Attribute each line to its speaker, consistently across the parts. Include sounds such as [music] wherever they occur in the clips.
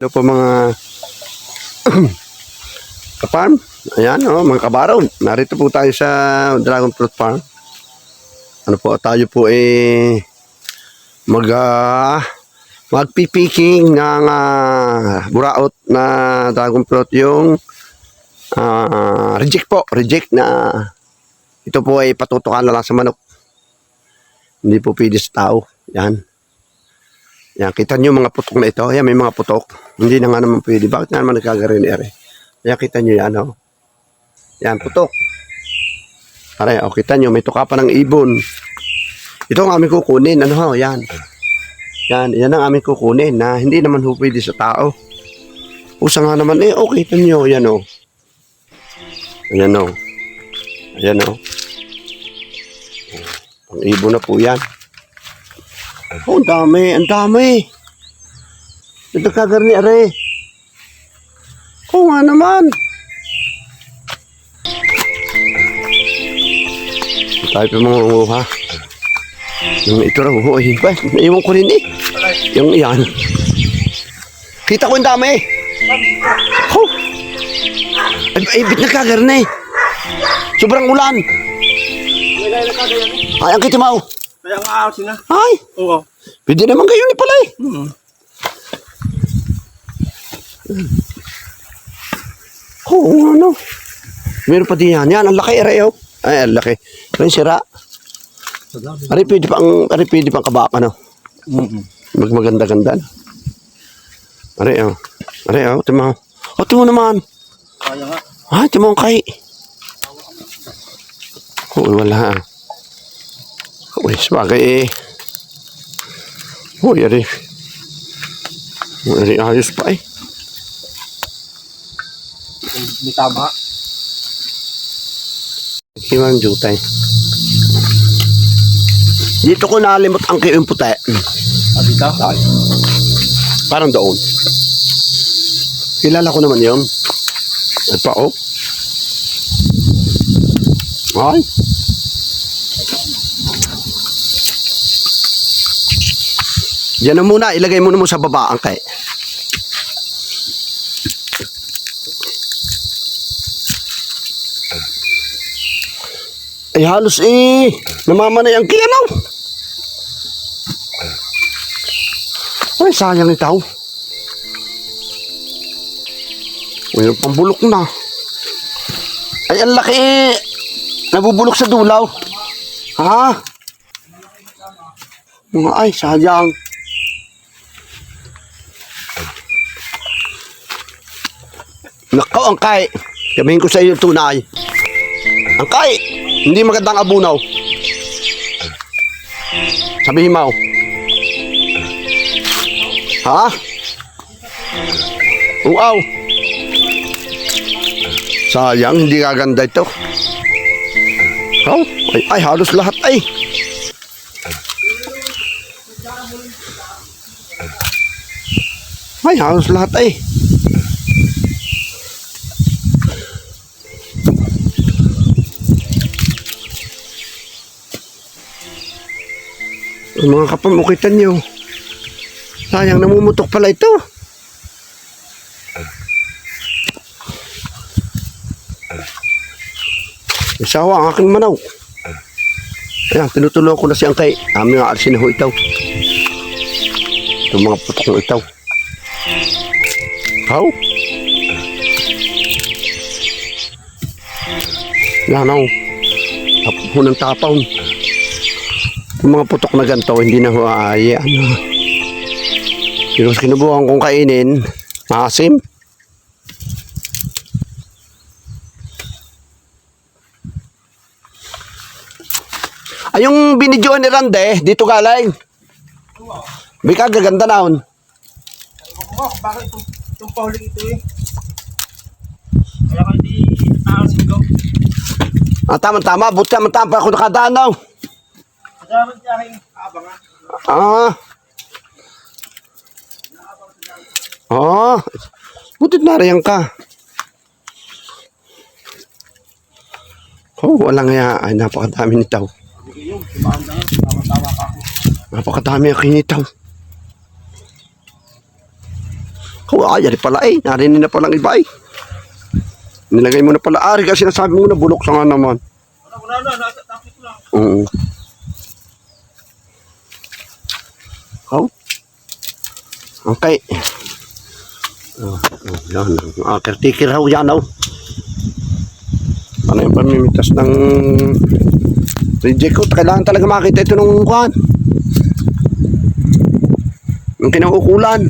Speaker 1: Ito po mga [clears throat] kaparm. Ayan, oh, mga kabaraw. Narito po tayo sa Dragon Fruit Farm. Ano po, tayo po eh mag ah, magpipiking ng ah, buraot na dragon fruit yung ah, reject po, reject na ito po ay patutukan na lang sa manok. Hindi po pwede sa tao. Yan. Yan, kita nyo mga putok na ito. Yan, may mga putok. Hindi na nga naman pwede. Bakit nga naman nagkagarin ere? Yan, kita nyo yan, oh. Yan, putok. Pare, oh, kita nyo, may tuka pa ng ibon. Ito ang aming kukunin. Ano ho, yan. Yan, yan ang aming kukunin na hindi naman ho pwede sa tao. Usa nga naman, eh, okay, kita nyo, yan, oh. Ayan, oh. Ayan, oh. Ang ibon na po yan. Oh, ang dami, ang dami. Ito kagarni, are. Oo nga naman. Tayo pa mga umuha. Yung ito raw, oh, ay, ba, naiwan ko rin eh. Yung yan. Kita ko ang dami. Oh. Ay, ay, bit nagkagarni. Sobrang ulan. Ay, ang kitimaw.
Speaker 2: Kaya nga ako sina.
Speaker 1: Ay,
Speaker 2: Oo.
Speaker 1: pwede naman kayo ni pala eh.
Speaker 2: Hmm.
Speaker 1: Oo, ano. Meron pa din yan. Yan, ang laki, aray, oh. Ay, ang laki. Pero yung sira. Aray, pwede pa ang, aray, pwede pa ang kabaka, no?
Speaker 2: Mm-hmm.
Speaker 1: Mag maganda-ganda. no? Aray, oh. Aray, oh. Timo. Oh, timo naman.
Speaker 2: Kaya nga.
Speaker 1: Ay, timo ang kay. Oo, wala. Uy, sabagay eh. Uy. Uy, aray, ayos pa eh.
Speaker 2: May tama.
Speaker 1: Iwan jutay. Dito ko nalimot ang kayong puti.
Speaker 2: Ah, dito?
Speaker 1: Parang doon. Kilala ko naman yun. Ay pa, oh. Ay. Yan na muna, ilagay mo na mo sa baba ang kay. Ay halos eh, namamanay ang kiyanaw. Ay, sayang itaw. May pambulok na. Ay, ang laki eh. Nabubulok sa dulaw. Ha? Mga ay, sayang. Nakaw ang kay. Sabihin ko sa iyo tunay. Ang kay, hindi magandang abunaw. Sabihin mo. Ha? Uaw. Sayang, hindi gaganda ito. Oh, ay, ay, halos lahat ay. Ay, halos lahat ay. Ang mga kapamukitan nyo. Sayang, namumutok pala ito. Isawa ang aking manaw. Ayan, tinutulungan ko na si Angkay. Aming nga alisin ho itaw. Itong mga putok ng itaw. How? O. Tapo ng tapaw. Yung mga putok na ganito, hindi na ho ay ano. Pero kinubuhan kong kainin, maasim. Ay, yung binidyoan ni Rande, dito galing. Bika, gaganda na hon.
Speaker 2: Oo, bakit itong, itong pauling ito eh? Kaya ka hindi nakasin ko.
Speaker 1: Ah, tama-tama, buti tama-tama ako nakadaan daw.
Speaker 2: Ba't niya aking abangan?
Speaker 1: Ah. Oh, butit na rin ka. Oh, walang nga. Ay, napakadami nitaw. Napakadami ang kinitaw. Oh, ay, ari pala eh. Narinig na palang iba eh. Nilagay mo na pala. Ari kasi sinasabi mo na bulok sa nga naman.
Speaker 2: Wala, wala na, nasa tapos lang.
Speaker 1: Oo. Oh. Okay. Oh, oh, yan. Ah, caretaker ho yan, oh. Ano yung pamimitas ng reject ko? Kailangan talaga makita ito nung kuhan. Yung kinaukulan.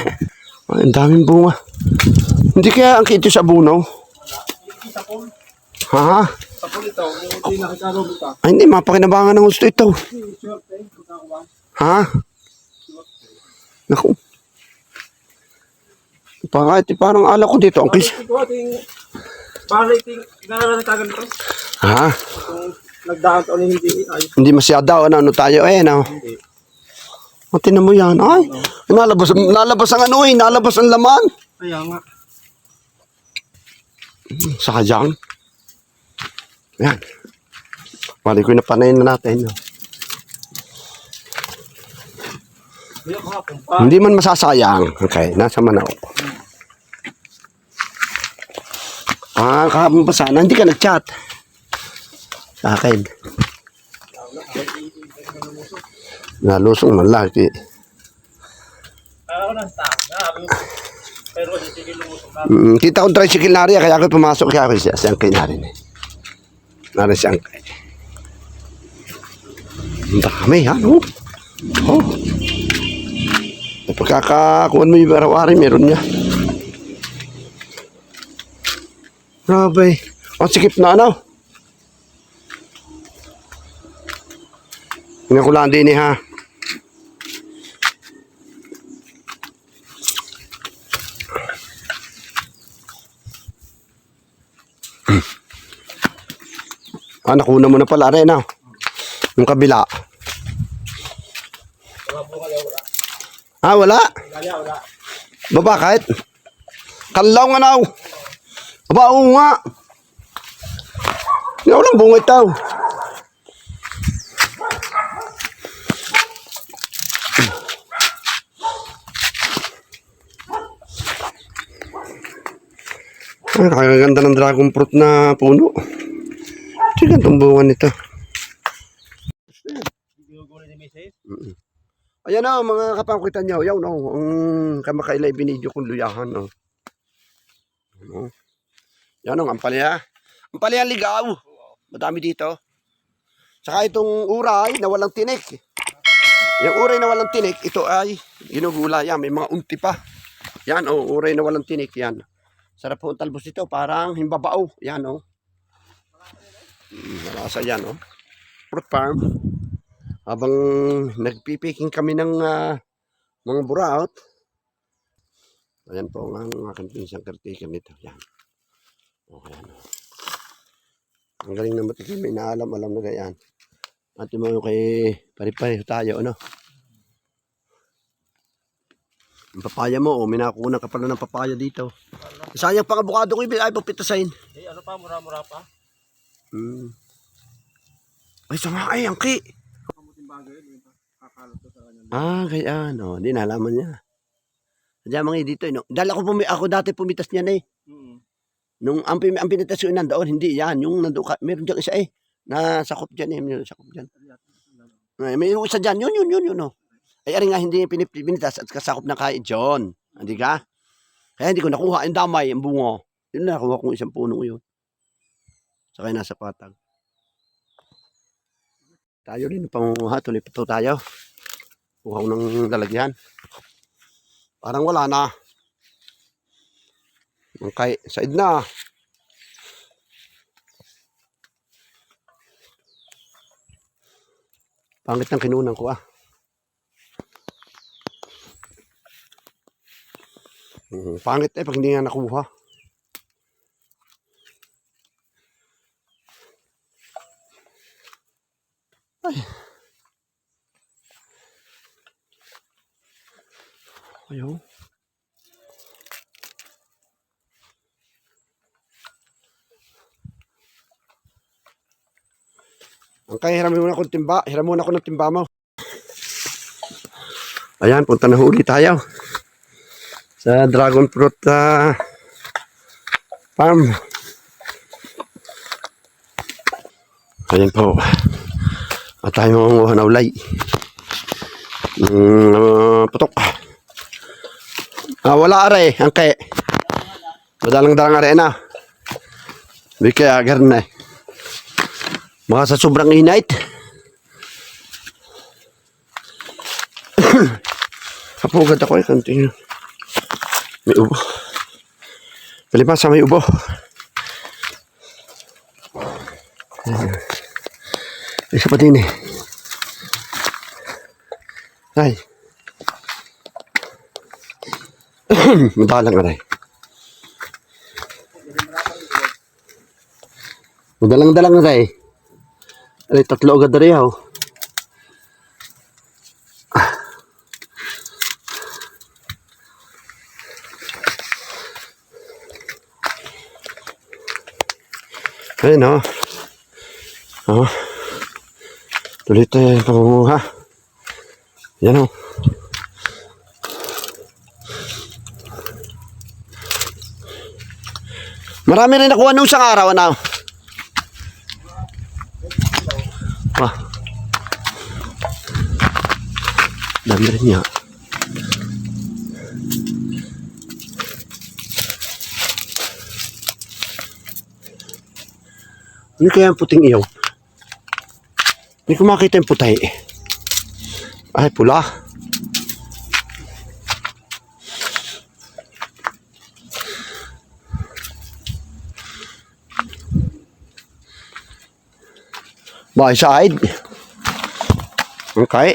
Speaker 1: [laughs] Ay, ang daming bunga. Hindi kaya ang kito sa
Speaker 2: pool.
Speaker 1: Ha?
Speaker 2: Kita.
Speaker 1: Ay, hindi, mapakinabangan ng gusto ito. Ha? Naku. Pangit, parang ala ko dito.
Speaker 2: Bali ting inaalala na kagan.
Speaker 1: Ha?
Speaker 2: Kung nagdaan taon na hindi ayos.
Speaker 1: Hindi masyado. Ano, ano tayo? Eh, no?
Speaker 2: Hindi.
Speaker 1: O, tinan mo yan. Ay, nalabas, nalabas ang ano eh. Nalabas ang laman.
Speaker 2: Kaya nga.
Speaker 1: Sayang. Yan. Bali ko na panayin na natin. No?
Speaker 2: Hindi
Speaker 1: man masasayang. Okay, nasa manaw. Ah, kahapon pa sana. Hindi ka nag-chat. Sa akin. Nalusong man lagi. Mm, kita ko tricycle na rin, kaya ako pumasok kaya ako siya. Siyang kay na rin eh. Narin siyang kay. Ang dami, ha, no? Oh. Pagkakakuhan mo yung araw-ari, meron niya. Grabe. Ang sikip na ano. Pinakulaan din eh, ha. Ah, nakuna mo na pala rin, ah. Yung kabila.
Speaker 2: Wala po kaya wala.
Speaker 1: Ah, wala.
Speaker 2: Kaya wala.
Speaker 1: Ba bakit? Kanlaw nga naw. Aba, oo nga. Nga walang bungit tao. Ay, kakaganda ng dragon fruit na puno. Itong bunga nito. Ayan na, mga kapangkitan niyo. Yaw, no. Ang kamakaila ibinidyo kong luyahan, no. Ano? Yan, no. Ang palya. Ang palya ligaw. Madami dito. Saka itong uray na walang tinik. Yung uray na walang tinik, ito ay ginugula yan. May mga unti pa. Yan, oh, uray na walang tinik. Yan. Sarap po ang talbos nito. Parang himbabao. Yan, oh. Mm, Malasa yan, oh. Fruit farm habang nagpipiking kami ng ah, mga buraot. Ayan po ang aking pinsang kartikan nito. Yan. O, ayan. o. Ang galing na matikim. May naalam, alam na ganyan. At yung kay pare-pareho tayo, ano? Ang papaya mo, oh, minakunan ka pala ng papaya dito. Sayang pang abukado ko, ay papitasain.
Speaker 2: Eh, ano pa? Mura-mura pa?
Speaker 1: Hmm. Ay, sama ay, ang ki.
Speaker 2: Kamuting bagay. Hindi pa. Kakalot ko sa kanya.
Speaker 1: Ah, kaya ano, hindi nalaman niya. Sadya mga dito, no? Dahil ako, pumi ako dati pumitas niyan eh.
Speaker 2: Mm.
Speaker 1: Nung ang, pim- ang pinitas ko nandoon, hindi yan. Yung nandoon ka, meron dyan isa eh. Nasakop dyan eh, meron sakop dyan. Ay, may isa dyan, yun, yun, yun, yun, no. Ay, ari nga, hindi pinip- pinitas at kasakop ng kahit John. Hindi ka? Kaya hindi ko nakuha, ang damay, ang bungo. Yun na, nakuha kong isang puno yun. Saka nasa patag. Tayo rin, pangunguha, tuloy pa tayo. Kuha ko ng lalagyan. Parang wala na. Okay, side na. Pangit ng kinunan ko ah. Mm, pangit eh pag hindi nga nakuha. Ay. Ayaw. Ang kaya hiramin muna akong timba. Hiram muna ako ng timba mo. Ayan, punta na huli tayo. sa dragon fruit ah, farm. Ayan po. At tayo na ulay. Mm, ah, putok. Ah, wala are, ang kay. Madalang dalang are na. Di agar na eh. Mga sa sobrang init. [coughs] Kapugad ako eh, kantin. May ubo. Kalipas sa may ubo. Isa pa din eh. Ay. [coughs] Madalang aray. Madalang-dalang aray. Aray, tatlo agad aray oh. Ayun oh. Oh. Tuloy tayo pangunguha. Yan oh. Marami rin nakuha nung isang araw, ano? Ah. Dami rin niya. Ano kaya ang puting iyaw? Hindi ko makita yung putay. Ay, pula. By side. Okay.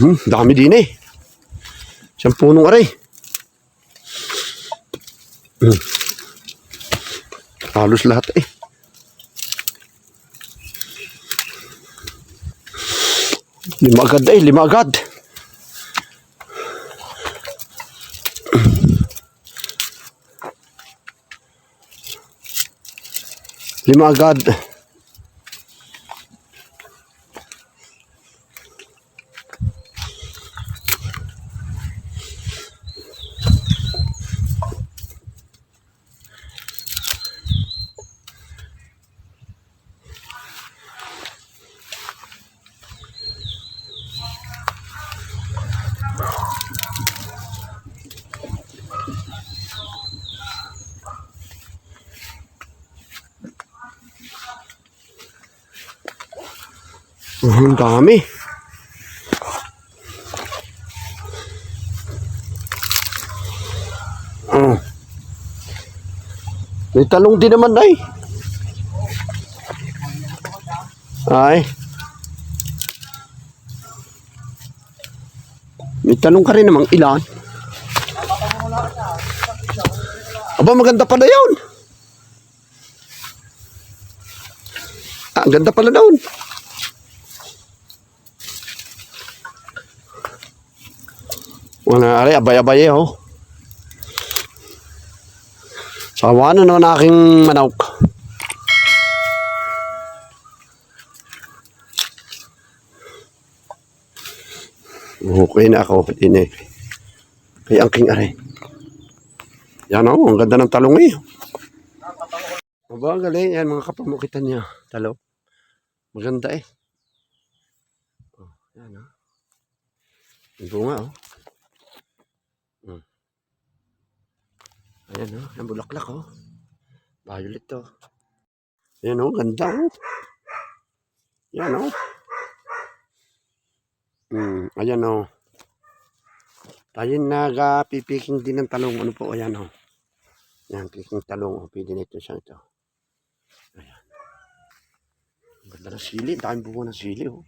Speaker 1: Hmm, dami din eh. Siyang punong aray. Hmm. Halos lahat eh. Lima agad eh, lima agad. Lima agad. Ang dami. Oh. May talong din naman ay. Ay. May talong ka rin namang ilan. Aba, maganda pala yun. Ah, ang ganda pala daw. Wala ari, abay-abay eh, oh. Sawa na naman aking manok. Okay na ako. Din eh. Kaya ang king aray. Yan oh, ang ganda ng talong eh. Aba, ang galing. Yan, mga kapamukitan niya. Talo. Maganda eh. Oh, yan oh. Yung bunga oh. Ayan o, yung bulaklak o. Violet to. Ayan o, ganda o. Yan o. Hmm, ayan o. Tayo nag-pipiking din ng talong. Ano po, ayan o. Yan, piking talong o. Pwede nito siya ito. Ayan. Ang ganda ng sili. Daming bunga ng sili o.